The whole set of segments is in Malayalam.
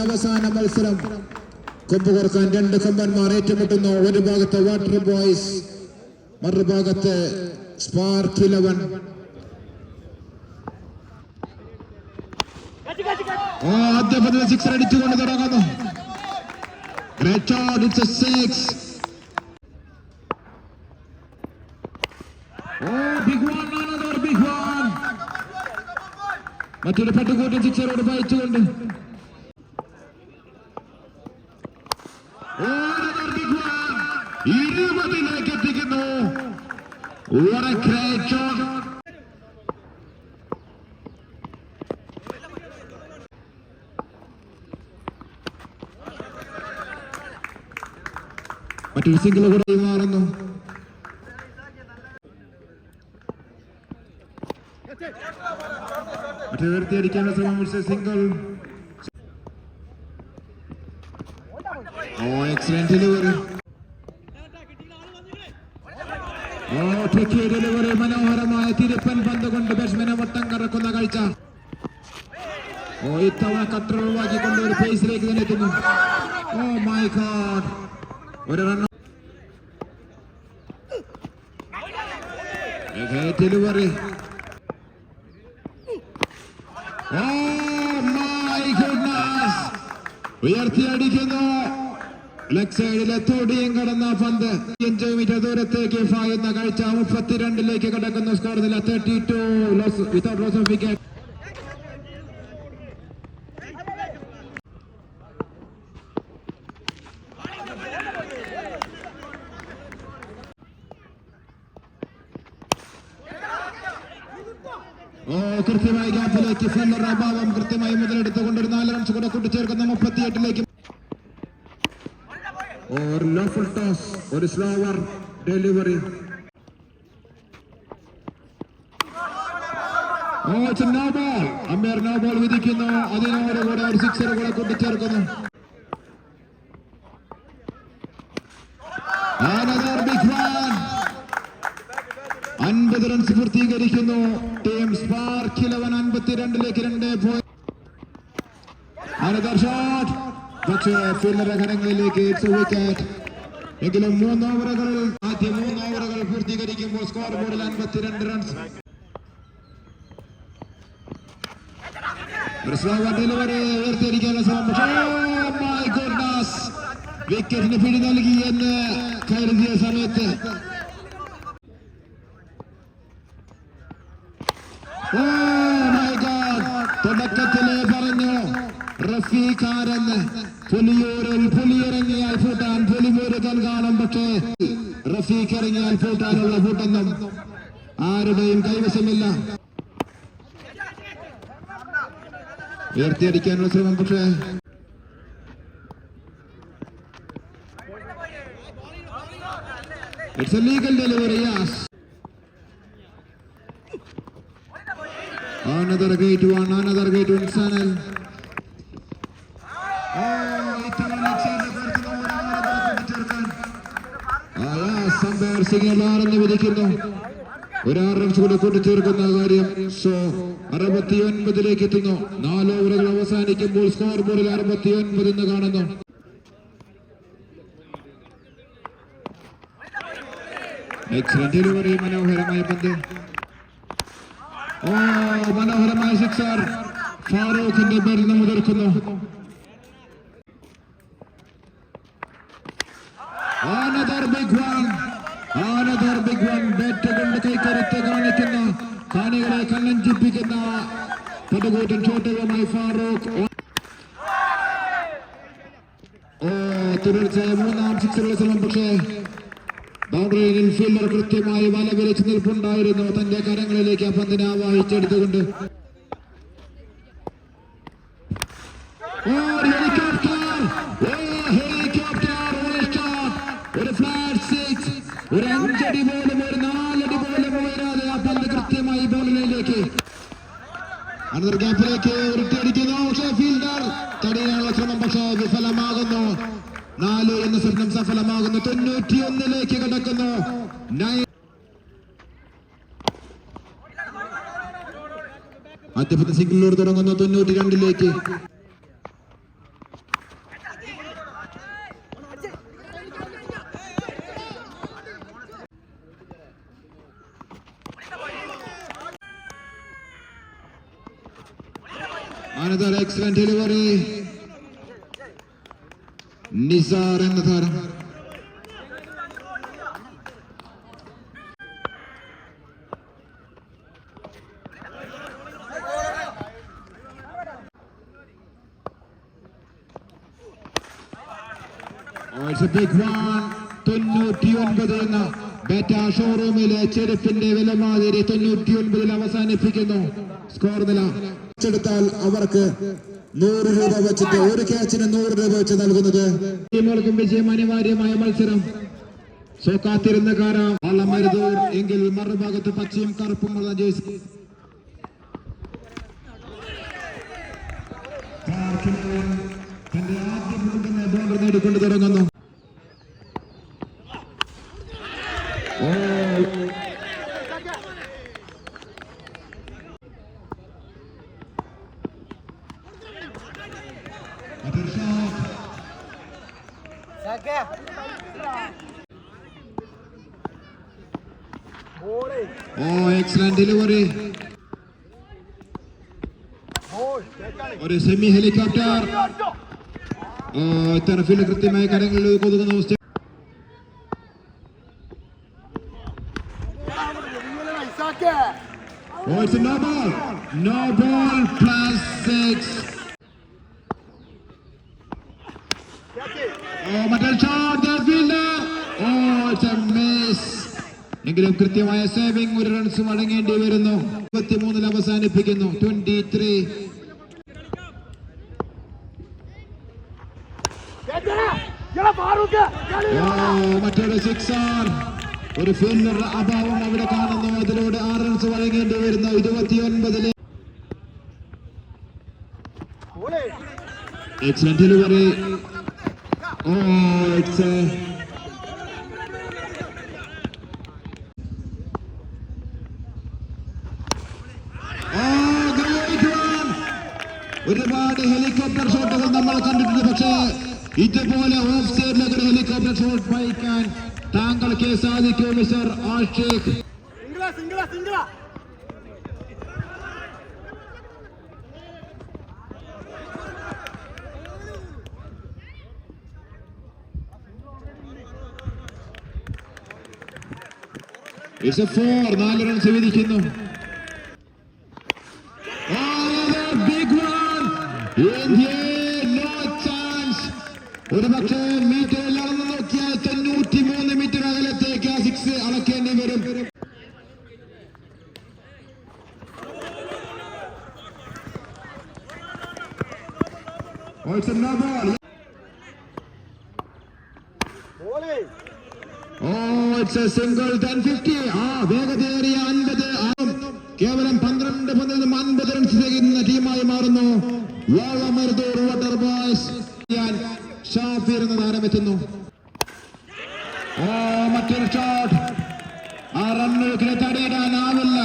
അവസാന മത്സരം കൊമ്പ് കോർക്കാൻ രണ്ട് കൊമ്പന്മാർ ഏറ്റുമുട്ടുന്നു ഒരു ഭാഗത്ത് വാട്ടർ ബോയ്സ് മറുഭാഗത്ത് സ്പാർക്ക് ഇലവൻ ആദ്യ സിക്സ് അടിച്ചുകൊണ്ട് തുടങ്ങുന്നു Great shot, it's a six. Oh, big one, another big one. മറ്റൊരു പട്ടുകൂട്ടൻ സിക്സറോട് one. ഇരുപതിലേക്ക് എത്തിക്കുന്നു. മറ്റൊരു സിംഗിൾ കൂടെ മാറുന്നു അടിക്കാനുള്ള ശ്രമം mister single. Oh excellent delivery oh tricky delivery മനോഹരമായ തിരുപ്പൻ പന്ത് കൊണ്ട് ബാറ്റ്സ്മാനെ വട്ടം കറക്കുന്ന കാഴ്ച. ഓ ഇത്തവണ കട്ടർ ഒഴിവാക്കിക്കൊണ്ട് ഒരു പേസിലേക്ക് തന്നെ എത്തുന്നു. ഓ മൈ ഗോഡ് ഒരു run delivery oh my goodness ഉയർത്തി അടിക്കുന്നു ലെഗ് സൈഡിലെ തൊടിയും കടന്ന പന്ത്. അഞ്ച് മീറ്റർ ദൂരത്തേക്ക് ഫായുന്ന കാഴ്ച മുപ്പത്തിരണ്ടിലേക്ക് കടക്കുന്ന സ്കോർ നില thirty two loss without loss of wicket കൃത്യമായി ഗ്യാപ്പിലേക്ക് അഭാവം കൃത്യമായി മുതലെടുത്തുകൊണ്ട് ഒരു നാല് റൺസ് കൂടെ കൂട്ടിച്ചേർക്കുന്ന മുപ്പത്തിയെട്ടിലേക്ക്. ഒരു ടോസ് ഒരു slower delivery umpire no ball വിധിക്കുന്നു. അതിനോട് കൂടെ ഒരു സിക്സർ കൂടെ കൂട്ടിച്ചേർക്കുന്നു Another big one. അൻപത് റൺസ് പൂർത്തീകരിക്കുന്നു ടീം സ്പാർക്ക് ഇലവൻ അൻപത്തിരണ്ടിലേക്ക് രണ്ട് പോയിന്റ് ഷോട്ട് പക്ഷേ ഫീൽഡറുടെ ഘടകങ്ങളിലേക്ക് വിക്കറ്റ് എങ്കിലും മൂന്ന് ഓവറുകളിൽ ആദ്യ മൂന്ന് ഓവറുകൾ പൂർത്തീകരിക്കുമ്പോൾ സ്കോർ ബോർഡിൽ അൻപത്തിരണ്ട് റൺസ് ഡെലിവറി ഉയർത്തിയിരിക്കാനുള്ള വിക്കറ്റിന് പിടി നൽകി എന്ന് കരുതിയ സമയത്ത്. തുടക്കത്തിലെ പറഞ്ഞു റഫീഖാരെന്ന് പുലിയൂരിൽ പുലിയിറങ്ങിയാൽ പൂട്ടാൻ പുലിമൂരുകൻ കാണും പക്ഷേ റഫീഖ് ഇറങ്ങിയാൽ പൂട്ടാനുള്ള പൂട്ടൊന്നും ആരുടെയും കൈവശമില്ല. ഉയർത്തിയടിക്കാനുള്ള ശ്രമം പക്ഷേ it's a legal delivery yes Another great one, another great one, Sanel. സിംഗിളാറെന്ന് വിധിക്കുന്നു ഒരാറ് റൺസ് കൂടെ കൂട്ടിച്ചേർക്കുന്ന കാര്യം. സോ അറുപത്തി ഒൻപതിലേക്ക് എത്തുന്നു. നാല് ഓവറുകൾ അവസാനിക്കുമ്പോൾ സ്കോർ ബോർഡിൽ അറുപത്തി ഒൻപത് എന്ന് കാണുന്നു. എക്സലന്റ് ഡെലിവറി മനോഹരമായ പന്ത്. മനോഹരമായ സിക്സർ ഫാറൂഖിന്റെ മരുന്ന് മുതിർക്കുന്നു another big one. Another big one. Bat കൊണ്ട് കൈക്കരുത്ത് കാണിക്കുന്ന കാണികളെ കണ്ണഞ്ചിപ്പിക്കുന്ന പടുകൂട്ടൻ ചോട്ടവുമായി ഫാറൂഖ് തുടർച്ചയായ മൂന്നാം സിക്സറുള്ള ശ്രമം പക്ഷേ ബൗണ്ടറിയിൽ ഫീൽഡർ കൃത്യമായി വല വിരിച്ചു നിൽപ്പുണ്ടായിരുന്നു. തന്റെ കരങ്ങളിലേക്ക് ആ പന്തിനെ ആവാഹിച്ചെടുത്തുകൊണ്ട് ഒരു അഞ്ചടി പോലും ഒരു നാലടി പോലും ഉയരാതെ ആ പന്ത് കൃത്യമായി ബോളിലേക്ക് അനന്തര ഗ്യാപ്പിലേക്ക് ആദ്യപത്തെ സിഗ്നലൂർ തുടങ്ങുന്നു തൊണ്ണൂറ്റി രണ്ടിലേക്ക് delivery. നിസാർ എന്ന താരം it's a തൊണ്ണൂറ്റി ഒൻപത് എന്ന ബേറ്റ ഷോറൂമിലെ ചെരുപ്പിന്റെ വിലമാതിരി തൊണ്ണൂറ്റി ഒൻപതിൽ അവസാനിപ്പിക്കുന്നു. സ്കോർ നില. ടുത്താൽ അവർക്ക് നൂറ് രൂപ വെച്ചിട്ട് ഒരു ക്യാച്ചിന് നൂറ് രൂപ വെച്ച് നൽകുന്നത്. ടീമുകൾക്കും വിജയം അനിവാര്യമായ മത്സരം. സോ കാത്തിരുന്ന കാരാം വള്ളമരുതൂർ എങ്കിൽ മറുഭാഗത്ത് പച്ചയും കറുപ്പും ഉള്ള ജേഴ്സി. തന്റെ ആദ്യ നേടിക്കൊണ്ട് തുടങ്ങുന്നു. ഓ എക്സലന്റ് ഡെലിവറി ഒരു സെമി ഹെലികോപ്റ്റർ ഓ തെറഫിൽ കൃത്യമായ കരങ്ങളിൽ കൊതുകുന്ന അവസ്ഥ. Oh, it's a no ball. No ball plus six. Oh, Matel shot. The fielder. Oh, it's a miss. എങ്കിലും കൃത്യമായ സേവിംഗ് ഒരു റൺസ് മടങ്ങേണ്ടി വരുന്നു ഇരുപത്തിമൂന്നിൽ അവസാനിപ്പിക്കുന്നു ട്വന്റി ത്രീ മറ്റൊരു സിക്സർ ഒരു ഫീൽഡർ അഭാവം അവിടെ കാണുന്നു. അതിലൂടെ ആറ് റൺസ് വഴങ്ങേണ്ടി വരുന്ന. ഇരുപത്തിയൊൻപതിലെ എക്സലന്റ് ഡെലിവറി ഒരുപാട് ഹെലികോപ്റ്റർ ഷോട്ടുകൾ നമ്മൾ കണ്ടിട്ടുണ്ട്. പക്ഷേ ഇതുപോലെ ഓഫ് സൈഡിലേക്ക് ഹെലികോപ്റ്റർ ഷോട്ട് വഹിക്കാൻ താങ്കൾക്ക് സാധിക്കൂ mister Ashiq. It's a four നാല് റൺസ് വിധിക്കുന്നു തൊണ്ണൂറ്റി മൂന്ന് മീറ്റർ അകലത്തേക്ക് ആ സിക്സ് അളക്കേണ്ടി വരും. Oh, it's a no a single single 1050. ആ വേഗതയേറിയ അൻപത് കേവലം പന്ത്രണ്ട് നിന്നും അൻപത് റൺസ് തികയുന്ന ടീമായി മാറുന്നു. വാളമരുതൂർ വാട്ടർ ബോയ്സ് ഷാഫിർ എന്ന താരം എത്തുന്നു ഓ മറ്റൊരു ഷോട്ട് ആ റണ്ണുകൾക്ക് തടയിടാനാവില്ല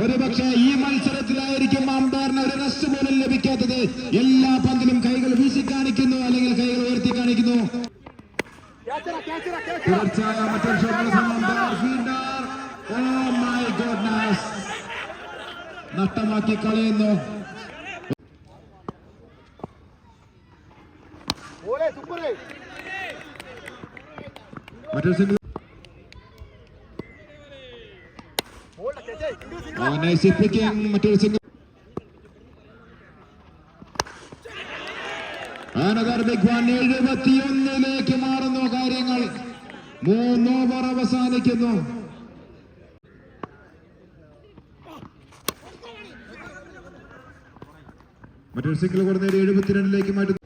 ഒരു പക്ഷേ ഈ മത്സരത്തിലായിരിക്കും അമ്പയറിന് ഒരു റെസ്റ്റ് പോലും ലഭിക്കാത്തത്. എല്ലാ പന്തിലും കൈകൾ വീശി കാണിക്കുന്നു അല്ലെങ്കിൽ കൈകൾ ഉയർത്തി കാണിക്കുന്നു. തുടർച്ചയായ മറ്റൊരു ഷോട്ടിന് സമയം umpire fielder oh my goodness നഷ്ടമാക്കി കളയുന്നു. മറ്റൊരു സിംഗിൾ മറ്റൊരു സിംഗിൾ എഴുപത്തിയൊന്നിലേക്ക് മാറുന്നു കാര്യങ്ങൾ. മൂന്നോവർ അവസാനിക്കുന്നു. സിംഗിൾ കൂടെ നേടി എഴുപത്തിരണ്ടിലേക്ക് മാറ്റുന്നു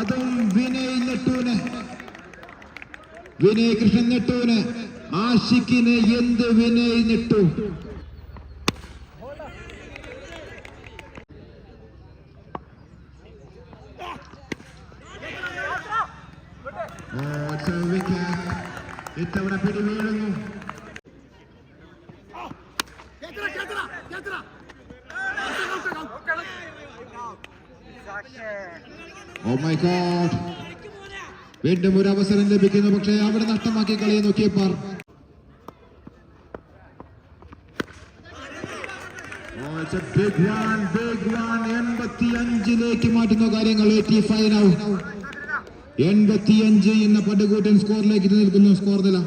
അതും വിനയ് നെട്ടൂന്. വിനയ് കൃഷ്ണൻ നെട്ടൂന്. ആഷിക്കിന് എന്ത് വിനയ് നെട്ടു. ഇത്തവണ പിടി വീഴുന്നു കേറ്റടാ കേറ്റടാ കേറ്റടാ ഓ മൈ ഗോഡ് വീണ്ടും ഒരു അവസരം ലഭിക്കുന്നു. പക്ഷേ അവിടെ നഷ്ടമാക്കി കളിയെ കീപ്പർ Oh. എൺപത്തിയഞ്ചിലേക്ക് മാറ്റുന്ന കാര്യങ്ങൾ. എൺപത്തിയഞ്ച് എന്ന പടുകൂട്ടൻ സ്കോറിലേക്ക് നിൽക്കുന്നു. സ്കോർ നില.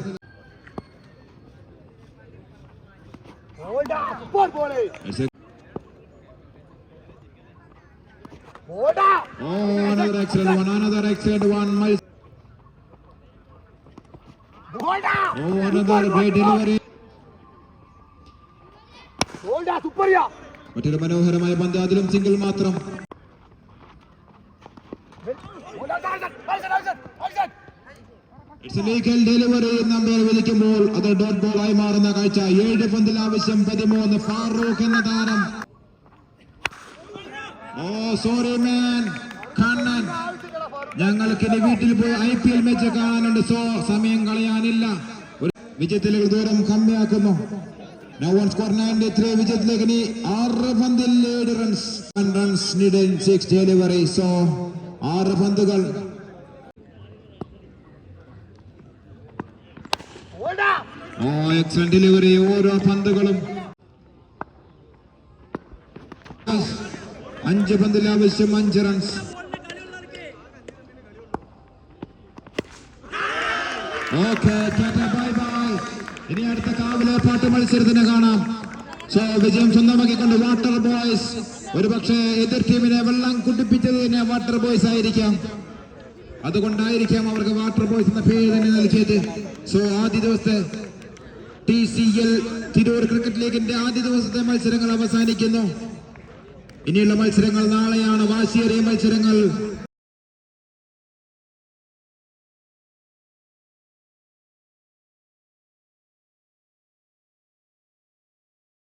ബോൾഡാ another excellent one, another excellent one. ബോൾഡാ Oh, another great delivery. മറ്റൊരു മനോഹരമായ പന്ത് അതിലും സിംഗിൾ മാത്രം. ഡെലിവറി നമ്പർ വിളിക്കുമ്പോൾ അത് ഡോട്ട് ബോൾ ആയി മാറുന്ന കാഴ്ച. ഏഴ് പന്തിൽ ആവശ്യം പതിമൂന്ന്. ഫാറൂഖ് എന്ന താരം. ഓ സോറി മാൻ കണ്ണൻ ഞങ്ങൾക്ക് ഇനി വീട്ടിൽ പോയി ഐ പി എൽ മാച്ച് കാണാനുണ്ട്. സോ സമയം കളയാനില്ല. വിജയത്തിലേക്ക് ദൂരം കമ്മിയാക്കുന്നു. Now one score ninety three വിജയത്തിലേക്ക് ഇനി ആറ് പന്തിൽ ഏഴ് runs runs need six delivery so ആറ് പന്തുകൾ. ഓ എക്സലന്റ് ഡെലിവറി ഓരോ പന്തുകളും. അഞ്ച് പന്തിൽ ആവശ്യം അഞ്ച് റൺസ് ഓക്കെ ബൈ ബൈ. ഇനി അടുത്ത കാവിലെ പാട്ട് മത്സരത്തിന് കാണാം. സോ വിജയം സ്വന്തമാക്കിക്കൊണ്ട് വാട്ടർ ബോയ്സ് ഒരു പക്ഷേ എതിർ ടീമിനെ വെള്ളം കുടിപ്പിച്ചത് തന്നെ വാട്ടർ ബോയ്സ് ആയിരിക്കാം. അതുകൊണ്ടായിരിക്കാം അവർക്ക് വാട്ടർ ബോയ്സ് എന്ന പേര് തന്നെ നൽകിയത്. സോ ആദ്യ ദിവസത്തെ T C L Tirur cricket ലീഗിന്റെ ആദ്യ ദിവസത്തെ മത്സരങ്ങൾ അവസാനിക്കുന്നു. ഇനിയുള്ള മത്സരങ്ങൾ നാളെയാണ്. വാശിയേറിയ മത്സരങ്ങൾ.